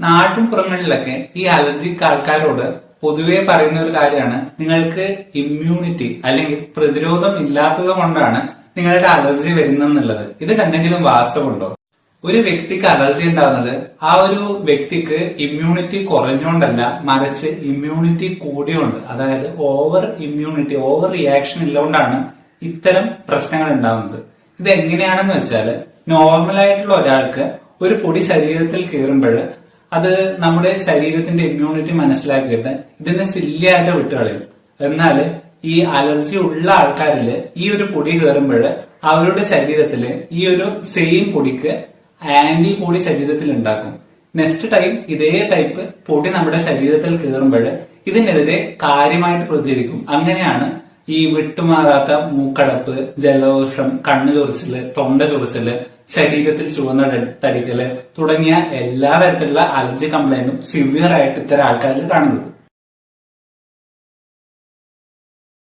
നാട്ടുപുറങ്ങളിലൊക്കെ ഈ അലർജിക്ക് ആൾക്കാരോട് പൊതുവെ പറയുന്ന ഒരു കാര്യമാണ്. നിങ്ങൾക്ക് ഇമ്മ്യൂണിറ്റി അല്ലെങ്കിൽ പ്രതിരോധം ഇല്ലാത്തത് കൊണ്ടാണ് നിങ്ങളുടെ അലർജി വരുന്നെന്നുള്ളത് ഇത് എന്തെങ്കിലും വാസ്തവമുണ്ടോ ഒരു വ്യക്തിക്ക് അലർജി ഉണ്ടാകുന്നത് ആ ഒരു വ്യക്തിക്ക് ഇമ്മ്യൂണിറ്റി കുറഞ്ഞുകൊണ്ടല്ല മറിച്ച് ഇമ്മ്യൂണിറ്റി കൂടിയുണ്ട്. അതായത് ഓവർ ഇമ്മ്യൂണിറ്റി ഓവർ റിയാക്ഷൻ ഉള്ളതുകൊണ്ടാണ് ഇത്തരം പ്രശ്നങ്ങൾ ഉണ്ടാകുന്നത് ഇത് എങ്ങനെയാണെന്ന് വെച്ചാൽ നോർമൽ ആയിട്ടുള്ള ഒരാൾക്ക് ഒരു പൊടി ശരീരത്തിൽ കയറുമ്പോൾ അത് നമ്മുടെ ശരീരത്തിന്റെ ഇമ്മ്യൂണിറ്റി മനസ്സിലാക്കിയിട്ട് ഇതിനെ സില്ലിയായിട്ട് വിട്ടുകളയും. എന്നാൽ ഈ അലർജി ഉള്ള ആൾക്കാരിൽ ഈ ഒരു പൊടി കയറുമ്പോൾ അവരുടെ ശരീരത്തിൽ ഈ ഒരു സെയിം പൊടിക്ക് ആന്റിബോഡി ശരീരത്തിൽ ഉണ്ടാക്കും. നെക്സ്റ്റ് ടൈം ഇതേ ടൈപ്പ് പൊടി നമ്മുടെ ശരീരത്തിൽ കയറുമ്പോൾ ഇതിനെതിരെ കാര്യമായിട്ട് പ്രതികരിക്കും. അങ്ങനെയാണ് ഈ വിട്ടുമാറാത്ത മൂക്കടപ്പ് ജലദോഷം കണ്ണു ചൊറിച്ചിൽ തൊണ്ട ചൊറിച്ചിൽ ശരീരത്തിൽ ചുവന്ന തടികൾ തുടങ്ങിയ എല്ലാ തരത്തിലുള്ള അലർജി കംപ്ലൈന്റും സിവിയർ ആയിട്ട് ഇത്തരം ആൾക്കാരിൽ കാണുന്നത്